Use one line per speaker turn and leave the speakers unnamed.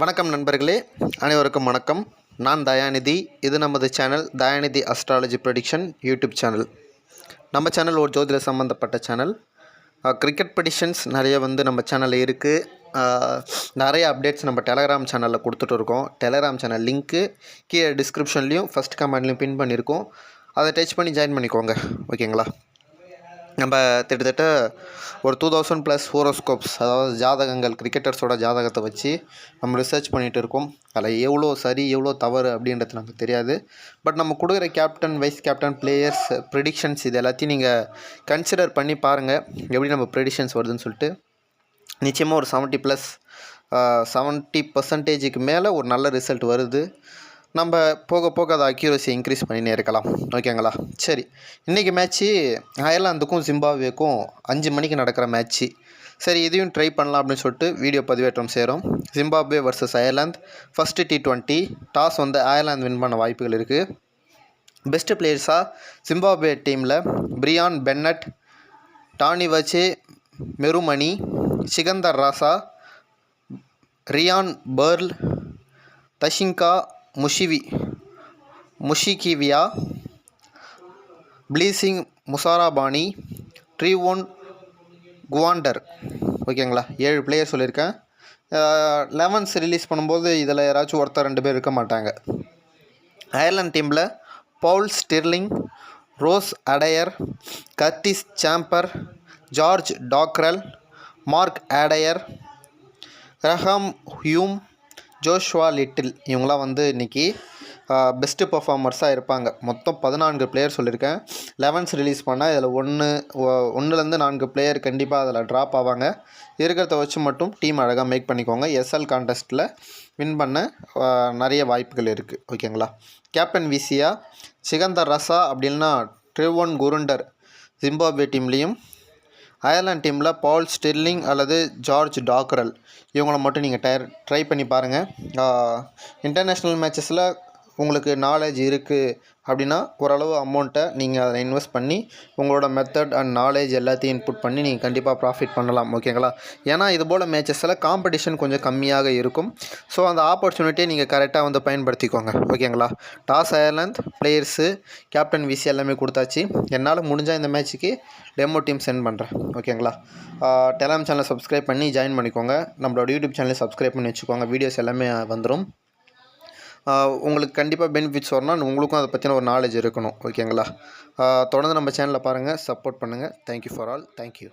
வணக்கம் நண்பர்களே அனைவருக்கும் வணக்கம். நான் தயாநிதி. இது நமது channel Dayanidhi astrology production YouTube channel. நம்ம சேனல் ஒரு ஜோதிட சம்மந்தப்பட்ட சேனல். கிரிக்கெட் ப்ரெடிஷன்ஸ் நிறைய வந்து நம்ம சேனலில் இருக்குது நிறைய அப்டேட்ஸ் நம்ம டெலகிராம் சேனலில் கொடுத்துட்டு இருக்கோம். டெலகிராம் சேனல் லிங்க்கு கீழே டிஸ்கிரிப்ஷன்லேயும் ஃபஸ்ட் கமெண்ட்லேயும் பின் பண்ணியிருக்கோம். அதை டச் பண்ணி ஜாயின் பண்ணிக்கோங்க. ஓகேங்களா நம்ம கிட்டத்தட்ட ஒரு டூ தௌசண்ட் ப்ளஸ் ஹோரோஸ்கோப்ஸ் அதாவது ஜாதகங்கள் கிரிக்கெட்டர்ஸோட ஜாதகத்தை வச்சு நம்ம ரிசர்ச் பண்ணிகிட்டு இருக்கோம். அதில் எவ்வளோ சரி எவ்வளோ தவறு அப்படின்றது நமக்கு தெரியாது. பட் நம்ம கொடுக்குற captain vice captain players predictions இது எல்லாத்தையும் நீங்கள் கன்சிடர் பண்ணி பாருங்கள் எப்படி நம்ம ப்ரெடிக்ஷன்ஸ் வருதுன்னு சொல்லிட்டு. நிச்சயமாக ஒரு செவன்ட்டி ப்ளஸ் செவன்ட்டி பர்சன்டேஜுக்கு மேலே ஒரு நல்ல ரிசல்ட் வருது. நம்ம போக போக அதை அக்யூரசி இன்க்ரீஸ் பண்ணினே இருக்கலாம். ஓகேங்களா சரி. இன்றைக்கி மேட்ச்சு அயர்லாந்துக்கும் ஜிம்பாப்வேக்கும் அஞ்சு மணிக்கு நடக்கிற மேட்ச்சு சரி இதையும் ட்ரை பண்ணலாம் அப்படின்னு சொல்லிட்டு வீடியோ பதிவேற்றம் செய்கிறோம் Zimbabwe versus Ireland. First T twenty toss வந்து அயர்லாந்து வின் பண்ண வாய்ப்புகள் இருக்குது பெஸ்ட்டு பிளேயர்ஸாக ஜிம்பாப்வே டீமில் பிரியான் பென்னட் டானி வச்சே மெருமணி Sikandar Raza Ryan Burl Tashinga முஷிவி Musekiwa Blessing Muzarabani Trevor Gwandu. ஓகேங்களா? ஏழு பிளேயர் சொல்லியிருக்கேன். லெவன்ஸ் ரிலீஸ் பண்ணும்போது இதில் யாராச்சும் ஒருத்தர் ரெண்டு பேர் இருக்க மாட்டாங்க. அயர்லாந்து டீமில் Paul Stirling Ross Adair Curtis Campher George Dockrell Mark Adair Graham Hume Joshua Little இவங்களாம் வந்து இன்றைக்கி பெஸ்ட்டு பர்ஃபார்மர்ஸாக இருப்பாங்க. மொத்தம் பதினான்கு பிளேயர் சொல்லியிருக்கேன். லெவன்ஸ் ரிலீஸ் பண்ணால் இதில் ஒன்று ஒன்றுலேருந்து நான்கு பிளேயர் கண்டிப்பாக அதில் ட்ராப் ஆவாங்க. இருக்கிறத வச்சு மட்டும் டீம் அழகாக மேக் பண்ணிக்கோங்க. எஸ்எல் கான்டெஸ்ட்டில் வின் பண்ண நிறைய வாய்ப்புகள் இருக்குது ஓகேங்களா கேப்டன் விசியா சிகந்தர் ரசா அப்படின்னா ட்ரிவோன் குருண்டர் ஜிம்பாப்வே டீம்லேயும் அயர்லாந்து டீமில் பால் ஸ்டெர்லிங் அல்லது ஜார்ஜ் டாக்ரல் இவங்கள மட்டும் நீங்கள் டயர் ட்ரை பண்ணி பாருங்கள் இன்டர்நேஷ்னல் மேட்சஸில் உங்களுக்கு நாலேஜ் இருக்குது அப்படின்னா ஓரளவு அமௌண்ட்டை நீங்கள் அதை இன்வெஸ்ட் பண்ணி உங்களோட மெத்தட் அண்ட் நாலேஜ் எல்லாத்தையும் இன்புட் பண்ணி நீங்கள் கண்டிப்பாக ப்ராஃபிட் பண்ணலாம் ஓகேங்களா ஏன்னா இது போல் மேட்சஸில் காம்படிஷன் கொஞ்சம் கம்மியாக இருக்கும். ஸோ அந்த ஆப்பர்ச்சுனிட்டியை நீங்கள் கரெக்டாக வந்து பயன்படுத்திக்கோங்க ஓகேங்களா toss Ireland players captain VC எல்லாமே கொடுத்தாச்சு. என்னால் முடிஞ்சால் இந்த மேட்ச்சுக்கு டெமோ டீம் சென்ட் பண்ணுறேன் ஓகேங்களா டெலாம் சேனலை சப்ஸ்கிரைப் பண்ணி ஜாயின் பண்ணிக்கோங்க. நம்மளோட யூடியூப் சேனலை சப்ஸ்கிரைப் பண்ணி வச்சுக்கோங்க. வீடியோஸ் எல்லாமே வந்துடும் உங்களுக்கு கண்டிப்பாக பெனிஃபிட்ஸ் வரணும் உங்களுக்கும் அதை பற்றின ஒரு நாலேஜ் இருக்கணும் ஓகேங்களா தொடர்ந்து நம்ம சேனலில் பாருங்கள் சப்போர்ட் பண்ணுங்கள் தேங்க்யூ ஃபார் ஆல் தேங்க்யூ